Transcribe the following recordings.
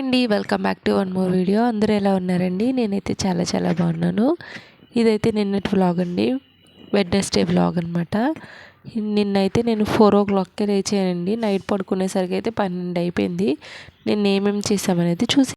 అండి welcome back to one more video. అందరూ ఎలా ఉన్నారండి? నేనైతే చాలా చాలా బాగున్నాను. ఇదైతే నిన్నటి వ్లాగ్ అండి. వెడ్నెస్డే వ్లాగ్ అనమాట నిన్నైతే నేను ఫోర్ ఓ క్లాక్కే లేచానండి. నైట్ పడుకునేసరికి అయితే పన్నెండు అయిపోయింది. నేను ఏమేమి చేసామనేది చూసి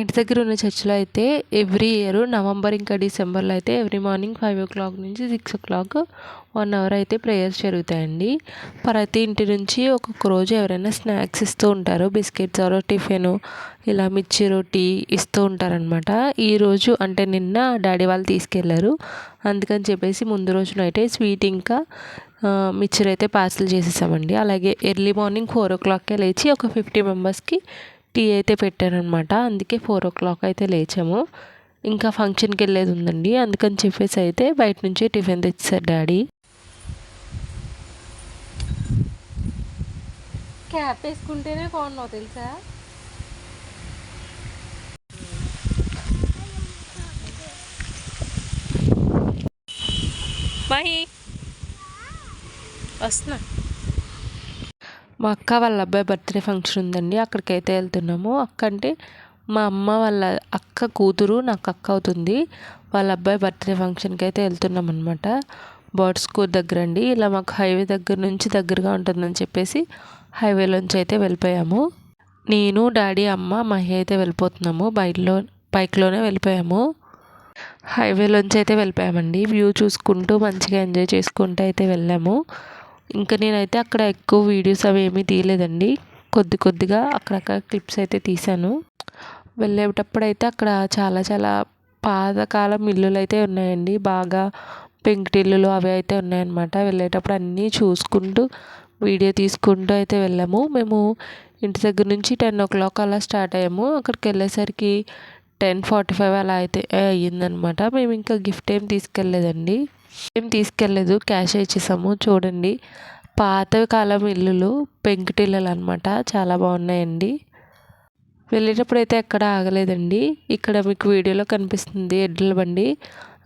ఇంటి దగ్గర ఉన్న చర్చిలో అయితే ఎవ్రీ ఇయర్ నవంబర్ ఇంకా డిసెంబర్లో అయితే every morning five o'clock నుంచి six o'clock one hour అయితే ప్రేయర్స్ జరుగుతాయండి. ప్రతి ఇంటి నుంచి ఒక్కొక్క రోజు ఎవరైనా స్నాక్స్ ఇస్తూ ఉంటారు. బిస్కెట్స్ ఆరో టిఫిన్ ఇలా మిర్చి రొట్టి ఇస్తూ ఉంటారనమాట ఈరోజు అంటే నిన్న డాడీ వాళ్ళు తీసుకెళ్ళారు. అందుకని చెప్పేసి ముందు రోజున అయితే స్వీట్ ఇంకా మిక్చర్ అయితే పార్సల్ చేసేసామండి. అలాగే ఎర్లీ మార్నింగ్ ఫోర్ ఓ క్లాక్కే లేచి ఒక ఫిఫ్టీ మెంబర్స్కి టీ అయితే పెట్టారనమాట. అందుకే ఫోర్ ఓ క్లాక్ అయితే లేచాము. ఇంకా ఫంక్షన్కి వెళ్ళేది ఉందండి. అందుకని చెప్పేసి అయితే బయట నుంచి టిఫిన్ తెచ్చారు డాడీ. క్యాప్ వేసుకుంటేనే బాగున్నావు తెలుసా? మహి. వస్తున్నా. మా అక్క వాళ్ళ అబ్బాయి బర్త్డే ఫంక్షన్ ఉందండి అక్కడికైతే వెళ్తున్నాము. అక్క అంటే మా అమ్మ వాళ్ళ అక్క కూతురు నాకు అక్క అవుతుంది. వాళ్ళ అబ్బాయి బర్త్డే ఫంక్షన్కి అయితే వెళ్తున్నాం అనమాట బర్డ్ స్కూల్ దగ్గర అండి ఇలా మాకు హైవే దగ్గర నుంచి దగ్గరగా ఉంటుందని చెప్పేసి హైవేలోంచి అయితే వెళ్ళిపోయాము. నేను డాడీ అమ్మ మహి అయితే వెళ్ళిపోతున్నాము. బైక్లో బైక్లోనే వెళ్ళిపోయాము. హైవేలోంచి అయితే వెళ్ళిపోయామండి. వ్యూ చూసుకుంటూ మంచిగా ఎంజాయ్ చేసుకుంటూ అయితే వెళ్ళాము. ఇంకా నేనైతే అక్కడ ఎక్కువ వీడియోస్ అవి ఏమీ తీయలేదండి. కొద్ది కొద్దిగా అక్కడక్కడ క్లిప్స్ అయితే తీశాను. వెళ్ళేటప్పుడు అయితే అక్కడ చాలా చాలా పాతకాలం ఇల్లులు అయితే ఉన్నాయండి. బాగా పెంకుటిల్లులు అవి అయితే ఉన్నాయన్నమాట. వెళ్ళేటప్పుడు అన్నీ చూసుకుంటూ వీడియో తీసుకుంటూ అయితే వెళ్ళాము. మేము ఇంటి దగ్గర నుంచి టెన్ ఓ క్లాక్ అలా స్టార్ట్ అయ్యాము. అక్కడికి వెళ్ళేసరికి టెన్ ఫార్టీ ఫైవ్ అలా అయితే అయ్యిందనమాట మేము ఇంకా గిఫ్ట్ ఏం తీసుకెళ్ళలేదండి. ఏం తీసుకెళ్ళలేదు. క్యాష్ ఇచ్చేసాము. చూడండి. పాత కాలం ఇల్లులు పెంకుటిల్లలు అనమాట చాలా బాగున్నాయండి. వెళ్ళేటప్పుడు అయితే ఎక్కడ ఆగలేదండి. ఇక్కడ మీకు వీడియోలో కనిపిస్తుంది ఎడ్ల బండి.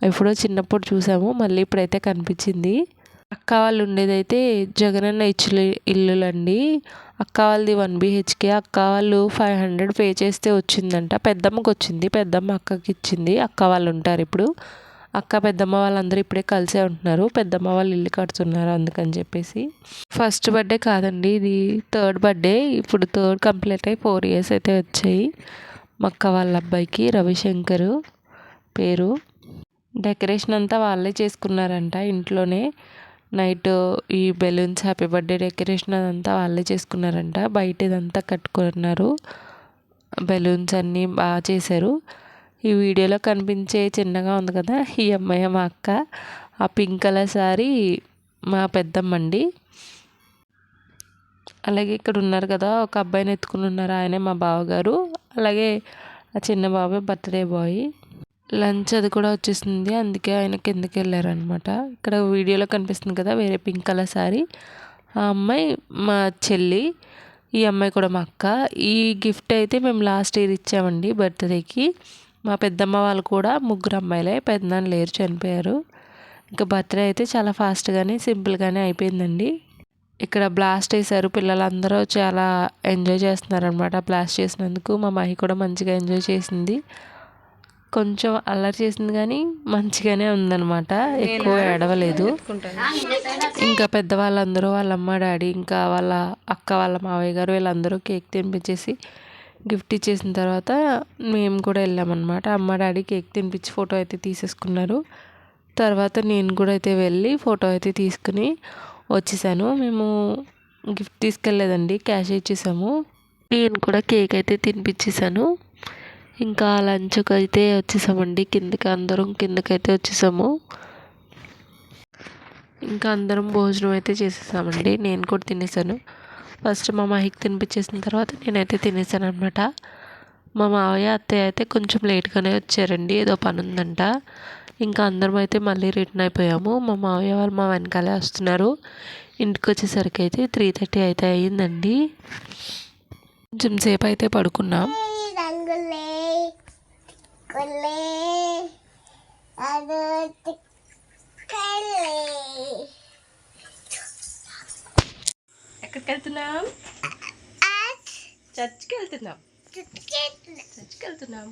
ఎప్పుడో చిన్నప్పుడు చూసాము. మళ్ళీ ఇప్పుడైతే కనిపించింది. అక్క వాళ్ళు ఉండేదైతే జగనన్న ఇచ్చులు ఇల్లులండి. అక్క వాళ్ళది వన్ బీహెచ్కే. అక్క వాళ్ళు ఫైవ్ హండ్రెడ్ పే చేస్తే వచ్చిందంట. పెద్దమ్మకి వచ్చింది పెద్దమ్మ అక్కకి ఇచ్చింది అక్క వాళ్ళు ఉంటారు ఇప్పుడు. అక్క పెద్దమ్మ వాళ్ళందరూ ఇప్పుడే కలిసే ఉంటున్నారు. పెద్దమ్మ వాళ్ళు ఇల్లు కడుతున్నారు అందుకని చెప్పేసి. ఫస్ట్ బర్త్డే కాదండి ఇది థర్డ్ బర్త్డే ఇప్పుడు థర్డ్ కంప్లీట్ అయ్యి ఫోర్ ఇయర్స్ అయితే వచ్చాయి. మా అక్క వాళ్ళ అబ్బాయికి రవిశంకర్ పేరు. డెకరేషన్ అంతా వాళ్ళే చేసుకున్నారంట ఇంట్లోనే. నైట్ ఈ బెలూన్స్ హ్యాపీ బర్త్డే డెకరేషన్ అదంతా వాళ్ళే చేసుకున్నారంట. బయట ఇదంతా కట్టుకున్నారు. బెలూన్స్ అన్నీ బాగా చేశారు. ఈ వీడియోలో కనిపించే చిన్నగా ఉంది కదా ఈ అమ్మాయి మా అక్క. ఆ పింక్ కలర్ శారీ మా పెద్దమ్మండి. అలాగే ఇక్కడ ఉన్నారు కదా ఒక అబ్బాయిని ఎత్తుకుని ఉన్నారు ఆయనే మా బావగారు. అలాగే ఆ చిన్న బాబాయ్ బర్త్డే బాయ్. లంచ్ అది కూడా వచ్చేసింది అందుకే ఆయన కిందకి వెళ్ళారనమాట ఇక్కడ వీడియోలో కనిపిస్తుంది కదా వేరే పింక్ కలర్ శారీ ఆ అమ్మాయి మా చెల్లి ఈ అమ్మాయి కూడా మా అక్క. ఈ గిఫ్ట్ అయితే మేము లాస్ట్ ఇయర్ ఇచ్చామండి బర్త్డేకి. మా పెద్దమ్మ వాళ్ళు కూడా ముగ్గురు అమ్మాయిలే పెద్దనాన్న లేరు చనిపోయారు. ఇంకా బర్త్డే అయితే చాలా ఫాస్ట్గానే సింపుల్గానే అయిపోయిందండి. ఇక్కడ బ్లాస్ట్ వేశారు పిల్లలందరూ చాలా ఎంజాయ్ చేస్తున్నారనమాట బ్లాస్ట్ చేసినందుకు. మా మహి కూడా మంచిగా ఎంజాయ్ చేసింది. కొంచెం అల్లరి చేసింది కానీ మంచిగానే ఉందన్నమాట. ఎక్కువ ఏడవలేదు. ఇంకా పెద్దవాళ్ళందరూ వాళ్ళ అమ్మ డాడీ ఇంకా వాళ్ళ అక్క వాళ్ళ మావయ్య గారు వీళ్ళందరూ కేక్ తినిపించేసి గిఫ్ట్ ఇచ్చేసిన తర్వాత మేము కూడా వెళ్ళామన్నమాట. అమ్మ డాడీ కేక్ తినిపించి ఫోటో అయితే తీసేసుకున్నారు. తర్వాత నేను కూడా అయితే వెళ్ళి ఫోటో అయితే తీసుకుని వచ్చేసాను. మేము గిఫ్ట్ తీసుకెళ్ళలేదండి క్యాష్ ఇచ్చేసాము. నేను కూడా కేక్ అయితే తినిపించేసాను. ఇంకా లంచ్కి అయితే వచ్చేసామండి కిందకి అందరం కిందకైతే వచ్చేసాము. ఇంకా అందరం భోజనం అయితే చేసేసామండి నేను కూడా తినేసాను. ఫస్ట్ మా మాహికి తినిపించేసిన తర్వాత నేనైతే తినేసాను అనమాట మా మావయ్య అత్తయ్య అయితే కొంచెం లేట్గానే వచ్చారండి ఏదో పని ఉందంట ఇంకా అందరం అయితే మళ్ళీ రిటర్న్ అయిపోయాము. మా మావయ్య వాళ్ళు మా వెనకాలే వస్తున్నారు. ఇంటికి వచ్చేసరికి అయితే త్రీ థర్టీ అయితే అయ్యిందండి. కొంచెం సేపు అయితే పడుకున్నాం. అది ఎక్కడికి వెళ్తున్నాం చర్చ్కి వెళ్తున్నాం చర్చ్కి వెళ్తున్నాం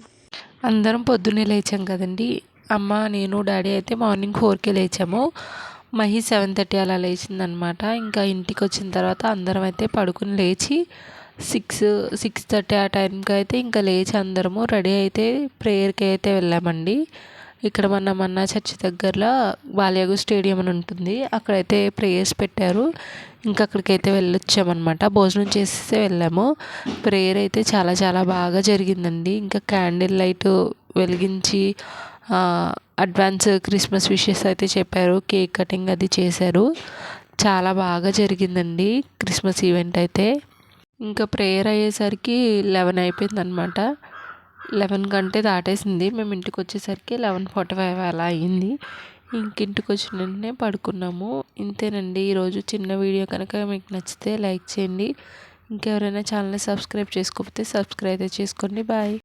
అందరం పొద్దున్నే లేచాం కదండి. అమ్మ నేను డాడీ అయితే మార్నింగ్ ఫోర్కే లేచాము. మహి సెవెన్ థర్టీ అలా లేచిందనమాట. ఇంకా ఇంటికి వచ్చిన తర్వాత అందరం అయితే పడుకుని లేచి సిక్స్ సిక్స్ థర్టీ ఆ టైంకి అయితే ఇంకా లేచి అందరము రెడీ అయితే ప్రేయర్కి అయితే వెళ్ళామండి. ఇక్కడ మన మన్నా చర్చి దగ్గరలో బాలియాగు స్టేడియం అని ఉంటుంది. అక్కడైతే ప్రేయర్స్ పెట్టారు. ఇంకా అక్కడికైతే వెళ్ళొచ్చామన్నమాట. భోజనం చేసేస్తే వెళ్ళాము. ప్రేయర్ అయితే చాలా చాలా బాగా జరిగిందండి. ఇంకా క్యాండిల్ లైట్ వెలిగించి అడ్వాన్స్ క్రిస్మస్ విషెస్ అయితే చెప్పారు. కేక్ కటింగ్ అది చేశారు. చాలా బాగా జరిగిందండి క్రిస్మస్ ఈవెంట్ అయితే. ఇంకా ప్రేయర్ అయ్యేసరికి లెవెన్ అయిపోయింది అనమాట లెవెన్ కంటే దాటేసింది. మేము ఇంటికి వచ్చేసరికి లెవెన్ ఫార్టీ ఫైవ్ అలా అయ్యింది ఇంక ఇంటికి వచ్చిన వెంటనే పడుకున్నాము. ఇంతేనండి. ఈరోజు చిన్న వీడియో కనుక మీకు నచ్చితే లైక్ చేయండి. ఇంకెవరైనా ఛానల్ని సబ్స్క్రైబ్ చేసుకోకపోతే సబ్స్క్రైబ్ అయితే చేసుకోండి. బాయ్.